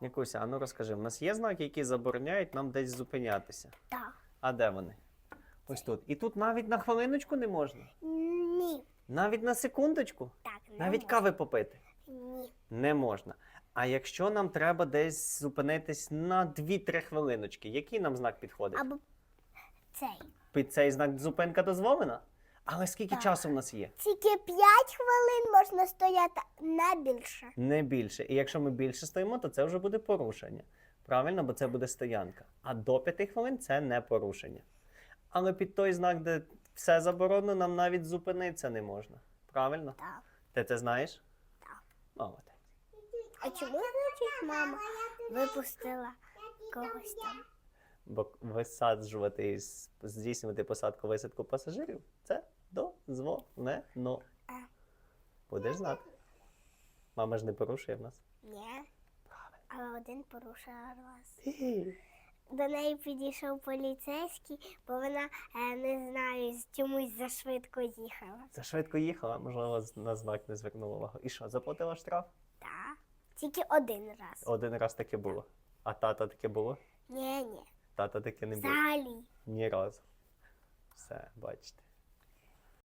Нікуся, а ну розкажи, в нас є знаки, які забороняють нам десь зупинятися. Так. А де вони? Ось тут. І тут навіть на хвилиночку не можна. Ні. Навіть на секундочку. Так, не Навіть можна. кави попити. Ні. Не можна. А якщо нам треба десь зупинитись на 2-3 хвилиночки, який нам знак підходить? Або цей. Під цей знак зупинка дозволена? Але скільки Так. часу в нас є? Тільки 5 хвилин можна стояти не більше. Не більше. І якщо ми більше стоїмо, то це вже буде порушення. Правильно, бо це буде стоянка. А до 5 хвилин це не порушення. Але під той знак, де все заборонено, нам навіть зупинитися не можна. Правильно? Так. Ти це знаєш? Так. Молодець. А чому значить мама випустила когось там? Бо висаджувати і здійснювати посадку висадку пасажирів це дозволено. Будеш знати. Мама ж не порушує в нас. Ні. Але один порушив раз. До неї підійшов поліцейський, бо вона е, не знаю, чомусь зашвидко їхала. Це швидко їхала, можливо, на знак не звернула увагу. І що, заплатила штраф? Так. Тільки один раз. Один раз таке було. А тата таке було? Ні, ні. Тата таке не було. Взагалі. Ні разу. Все, бачите.